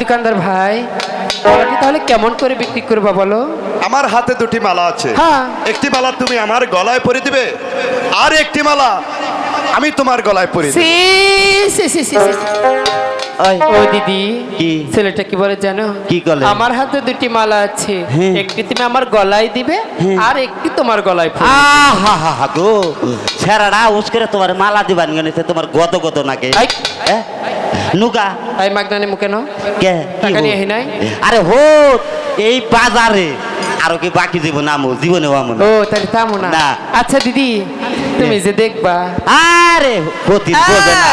দোকানদার ভাই মালাটি তাহলে কেমন করে বিক্রি করবা বলো আমার হাতে দুটি মালা আছে হ্যাঁ। একটি মালা তুমি আমার গলায় পরে দিবে আর একটি মালা আমি তোমার গলায় পরে দেব। সি সি সি সি সি। ও দিদি কি? ছেলেটা কি বলে জানো কি বলে? আমার হাতে দুটি মালা আছে হ্যাঁ। একটি তুমি আমার গলায় দিবে আর একটি তোমার গলায়। আহা হা হা গো উস্কেরে তোমার মালা দিবান গেছে তোমার গত গত নাকে আই। নুকা আই মাগনানি মুখে নাও। কে? টাকা নিয়ে আহি নাই? আরে হো এই বাজারে। আরও কি বাকি দিব নামো জীবনে আমন ও তাহলে থামো না। না। আচ্ছা দিদি তুমি যে দেখবা। আরে গতি বোঝে না।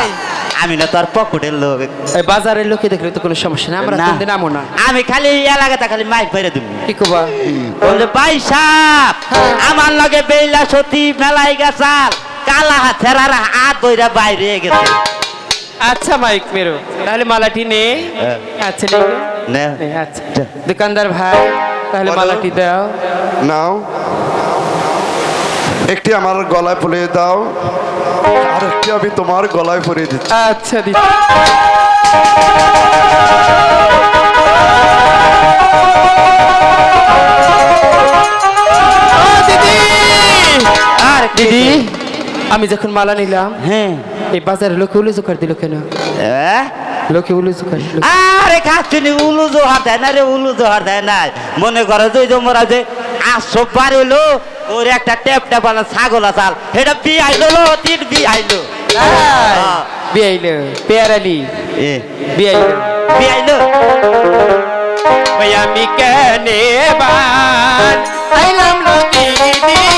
আমি না তোর পকেটের লোক। এই বাজারের লোকে দেখলে তো কোনো সমস্যা না আমরা না। কোনদিন আমো না। আমি খালি এলাকাটা খালি মাইক ফেরে দিব। কি কবা? বলে ভাই সাপ হ্যাঁ। আমার লগে বেইলা সতী মেলাই গেছাল। কালা হাতের আর হাত বইরা বাইরে গেছে। আচ্ছা মাইক মেরো। তাহলে মালাটি নে। হ্যাঁ। আচ্ছা নে নে। নে, আচ্ছা। দোকানদার ভাই তাহলে। মালাটি দাও। নাও। একটি আমার গলায় ফুলে দাও। আর একটি আমি তোমার গলায় ফুলে দিচ্ছি। আচ্ছা দিদি আমি যখন মালা নিলাম হ্যাঁ। এই বাজারে লোকে উলুজু করে দিল কেন? লোকে উলুজু করে আরে কাছুনি উলু জোহার দেয় না রে উলু জোহার দেয় না। মনে করো যে ওই যে আসো পারিল ওর একটা টেপ টেপালা ছাগল আসাল এটা বি আইলো লো তিন বি আইলো। হ্যাঁ। বিয়াইলো পেয়ারালি এ। বি আইলো। ওই আমি কেনে বান আইলাম লোকি দিয়ে?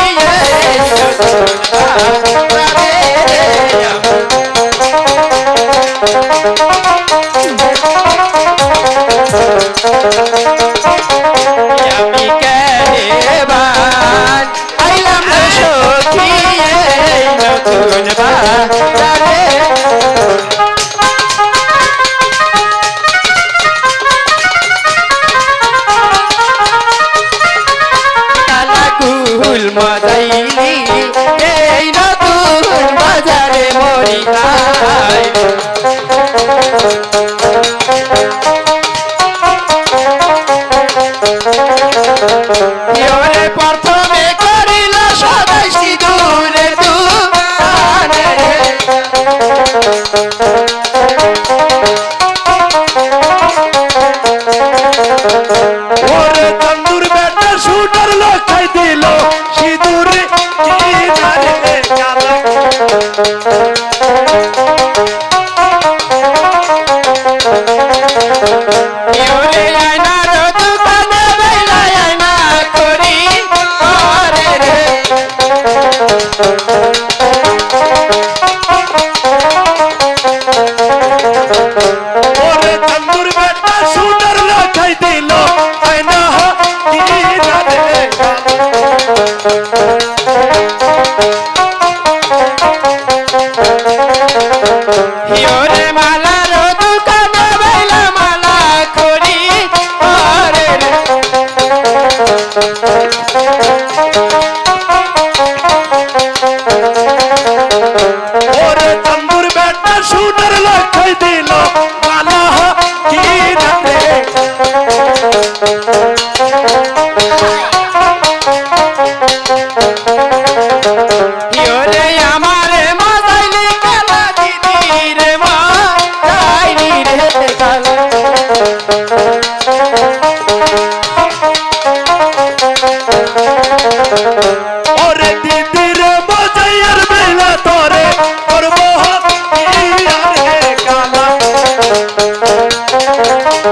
নতুন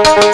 thank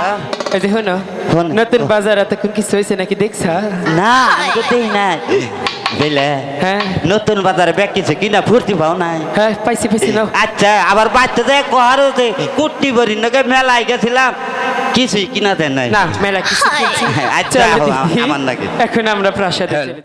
হনো হন। নতুন বাজার এতক্ষণ কিছু হয়েছে নাকি দেখছা না আমি তো দেই নাই বুঝলে হ্যাঁ নতুন বাজারে ব্যাগ কিছু কিনা ফুর্তি পাও নাই হ্যাঁ পাইছি পাইছি না আচ্ছা আবার বাচ্চা যে কহার কুট্টি বরি নাকি মেলায় গেছিলাম কিছুই কিনা দেন নাই না মেলা কিছু আচ্ছা, আমার নাকি। এখন আমরা প্রাসাদে